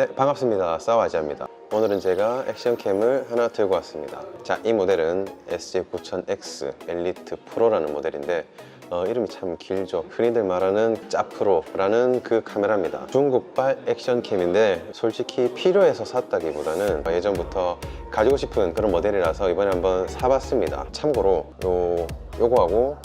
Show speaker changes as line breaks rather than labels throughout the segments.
네 반갑습니다. 싸와지입니다. 오늘은 제가 액션캠을 하나 들고 왔습니다. 자이 모델은 SG9000X 엘리트 프로라는 모델인데 어, 이름이 참 길죠. 흔히들 말하는 짜프로라는 그 카메라입니다. 중국발 액션캠인데 솔직히 필요해서 샀다기보다는 예전부터 가지고 싶은 그런 모델이라서 이번에 한번 사봤습니다. 참고로 요, 요거하고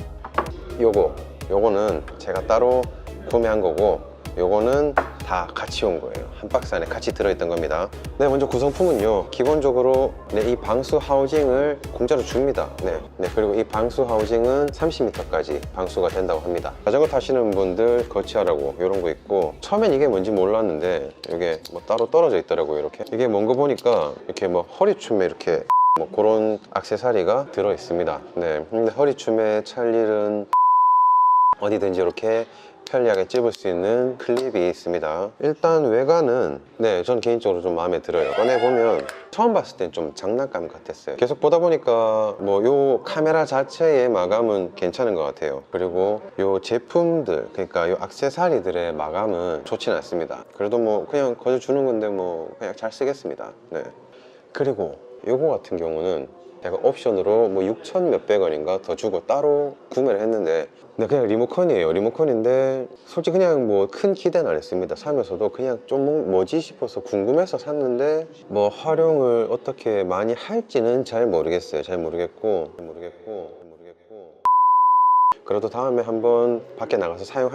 요거 요거는 제가 따로 구매한 거고 요거는 다 같이 온 거예요. 한 박스 안에 같이 들어있던 겁니다. 네 먼저 구성품은요. 기본적으로 네, 이 방수 하우징을 공짜로 줍니다. 네, 네 그리고 이 방수 하우징은 30m까지 방수가 된다고 합니다. 자전거 타시는 분들 거치하라고 이런 거 있고 처음엔 이게 뭔지 몰랐는데 이게 뭐 따로 떨어져 있더라고요 이렇게. 이게 뭔거 보니까 이렇게 뭐 허리춤에 이렇게 뭐 그런 액세서리가 들어 있습니다. 네 근데 허리춤에 찰 일은 어디든지 이렇게 편리하게 찝을 수 있는 클립이 있습니다. 일단 외관은 네, 전 개인적으로 좀 마음에 들어요. 꺼내보면 처음 봤을 땐 좀 장난감 같았어요. 계속 보다 보니까 뭐 요 카메라 자체의 마감은 괜찮은 것 같아요. 그리고 요 제품들 그러니까 요 액세서리들의 마감은 좋진 않습니다. 그래도 뭐 그냥 거저 주는 건데 뭐 그냥 잘 쓰겠습니다. 네. 그리고 요거 같은 경우는 제가 옵션으로 뭐 6천 몇백 원인가 더 주고 따로 구매를 했는데 근데 그냥 리모컨이에요. 리모컨인데 솔직히 그냥 뭐 큰 기대는 안 했습니다. 사면서도 그냥 좀 뭐- 뭐지 싶어서 궁금해서 샀는데 뭐 활용을 어떻게 많이 할지는 잘 모르겠어요. 잘 모르겠고 모르겠고 모르겠고. 그래도 다음에 한번 밖에 나가서 사용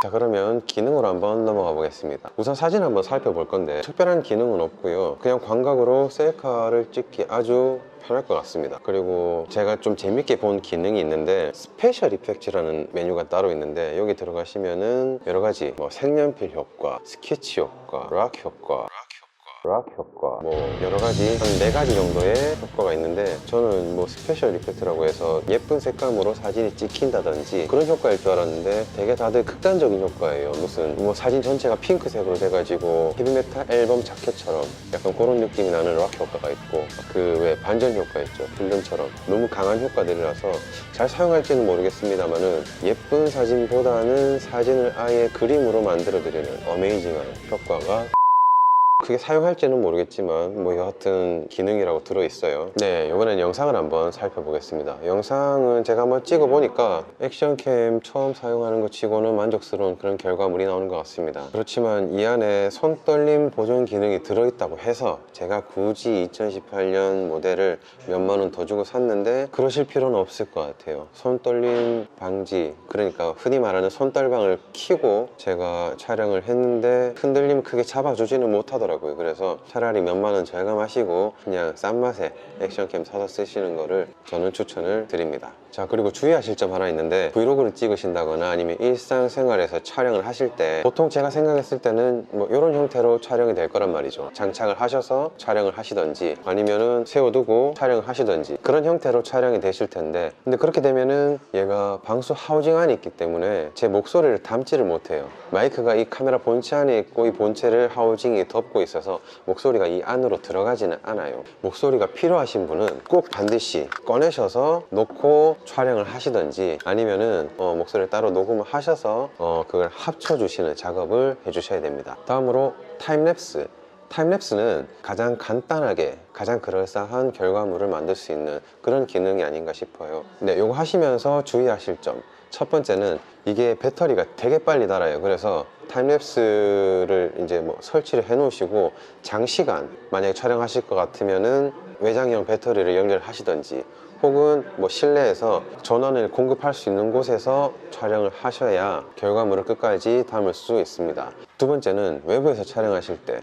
자 그러면 기능으로 한번 넘어가 보겠습니다. 우선 사진 한번 살펴볼 건데 특별한 기능은 없고요. 그냥 광각으로 셀카를 찍기 아주 편할 것 같습니다. 그리고 제가 좀 재밌게 본 기능이 있는데 스페셜 이펙트라는 메뉴가 따로 있는데 여기 들어가시면은 여러 가지 뭐 색연필 효과, 스케치 효과, 락 효과 락 효과 뭐 여러 가지 한 네 가지 정도의 효과가 있는데 저는 뭐 스페셜 이펙트라고 해서 예쁜 색감으로 사진이 찍힌다든지 그런 효과일 줄 알았는데 되게 다들 극단적인 효과예요. 무슨 뭐 사진 전체가 핑크색으로 돼가지고 헤비메탈 앨범 자켓처럼 약간 그런 느낌이 나는 락 효과가 있고 그 왜 반전 효과 있죠. 필름처럼. 너무 강한 효과들이라서 잘 사용할지는 모르겠습니다만은 예쁜 사진보다는 사진을 아예 그림으로 만들어 드리는 어메이징한 효과가 크게 사용할지는 모르겠지만 뭐 여하튼 기능이라고 들어있어요. 네 이번엔 영상을 한번 살펴보겠습니다. 영상은 제가 한번 찍어보니까 액션캠 처음 사용하는 것 치고는 만족스러운 그런 결과물이 나오는 것 같습니다. 그렇지만 이 안에 손떨림 보존 기능이 들어있다고 해서 제가 굳이 2018년 모델을 몇만 원 더 주고 샀는데 그러실 필요는 없을 것 같아요. 손떨림 방지 그러니까 흔히 말하는 손떨방을 키고 제가 촬영을 했는데 흔들림 크게 잡아주지는 못하 더라고요. 그래서 차라리 몇만 원 절감하시고 그냥 싼 맛에 액션캠 사서 쓰시는 거를 저는 추천을 드립니다 자 그리고 주의하실 점 하나 있는데 브이로그를 찍으신다거나 아니면 일상생활에서 촬영을 하실 때 보통 제가 생각했을 때는 뭐 이런 형태로 촬영이 될 거란 말이죠. 장착을 하셔서 촬영을 하시던지 아니면은 세워두고 촬영을 하시던지 그런 형태로 촬영이 되실 텐데 근데 그렇게 되면은 얘가 방수 하우징 안에 있기 때문에 제 목소리를 담지를 못해요. 마이크가 이 카메라 본체 안에 있고 이 본체를 하우징이 덮고 있어서 목소리가 이 안으로 들어가지는 않아요. 목소리가 필요하신 분은 꼭 반드시 꺼내셔서 놓고 촬영을 하시던지 아니면은 어, 목소리를 따로 녹음을 하셔서 어, 그걸 합쳐주시는 작업을 해주셔야 됩니다. 다음으로 타임랩스. 타임랩스는 가장 간단하게 가장 그럴싸한 결과물을 만들 수 있는 그런 기능이 아닌가 싶어요. 네, 이거 하시면서 주의하실 점. 첫 번째는 이게 배터리가 되게 빨리 닳아요. 그래서 타임랩스를 이제 뭐 설치를 해 놓으시고 장시간 만약에 촬영하실 것 같으면은 외장형 배터리를 연결하시던지 혹은 뭐 실내에서 전원을 공급할 수 있는 곳에서 촬영을 하셔야 결과물을 끝까지 담을 수 있습니다. 두 번째는 외부에서 촬영하실 때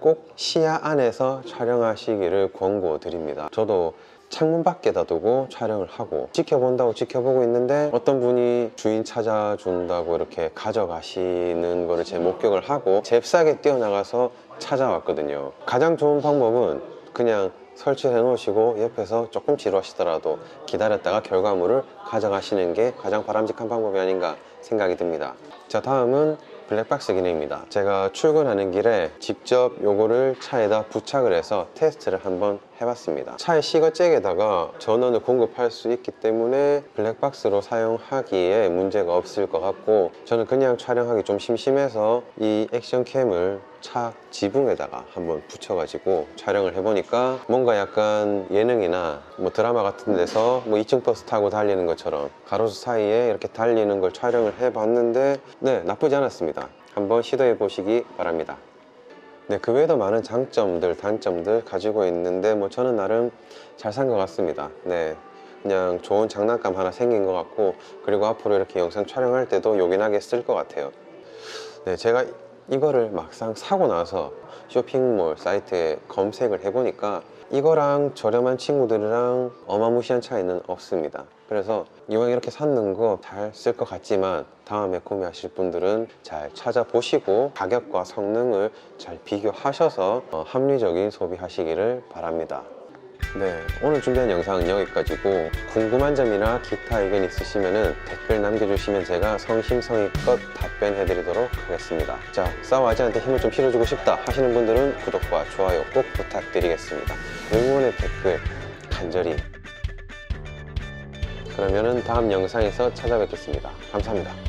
꼭 시야 안에서 촬영하시기를 권고드립니다. 저도 창문 밖에다 두고 촬영을 하고 지켜본다고 지켜보고 있는데 어떤 분이 주인 찾아준다고 이렇게 가져가시는 거를 제 목격을 하고 잽싸게 뛰어나가서 찾아왔거든요. 가장 좋은 방법은 그냥 설치해 놓으시고 옆에서 조금 지루하시더라도 기다렸다가 결과물을 가져가시는 게 가장 바람직한 방법이 아닌가 생각이 듭니다. 자 다음은 블랙박스 기능입니다. 제가 출근하는 길에 직접 요거를 차에다 부착을 해서 테스트를 한번 해봤습니다. 차의 시거잭에다가 전원을 공급할 수 있기 때문에 블랙박스로 사용하기에 문제가 없을 것 같고 저는 그냥 촬영하기 좀 심심해서 이 액션캠을 차 지붕에다가 한번 붙여가지고 촬영을 해보니까 뭔가 약간 예능이나 뭐 드라마 같은 데서 뭐 2층 버스 타고 달리는 것처럼 가로수 사이에 이렇게 달리는 걸 촬영을 해봤는데 네 나쁘지 않았습니다. 한번 시도해 보시기 바랍니다 네, 그 외에도 많은 장점들, 단점들 가지고 있는데 뭐 저는 나름 잘 산 것 같습니다. 네. 그냥 좋은 장난감 하나 생긴 것 같고 그리고 앞으로 이렇게 영상 촬영할 때도 요긴하게 쓸 것 같아요. 네, 제가 이거를 막상 사고 나서 쇼핑몰 사이트에 검색을 해보니까 이거랑 저렴한 친구들이랑 어마무시한 차이는 없습니다. 그래서 이왕 이렇게 샀는 거 잘 쓸 것 같지만 다음에 구매하실 분들은 잘 찾아보시고 가격과 성능을 잘 비교하셔서 어, 합리적인 소비하시기를 바랍니다. 네, 오늘 준비한 영상은 여기까지고 궁금한 점이나 기타 의견 있으시면 댓글 남겨주시면 제가 성심성의껏 답변해 드리도록 하겠습니다. 자, 싸워하지한테 힘을 좀 실어주고 싶다 하시는 분들은 구독과 좋아요 꼭 부탁드리겠습니다. 응원의 댓글 간절히 그러면은 다음 영상에서 찾아뵙겠습니다. 감사합니다.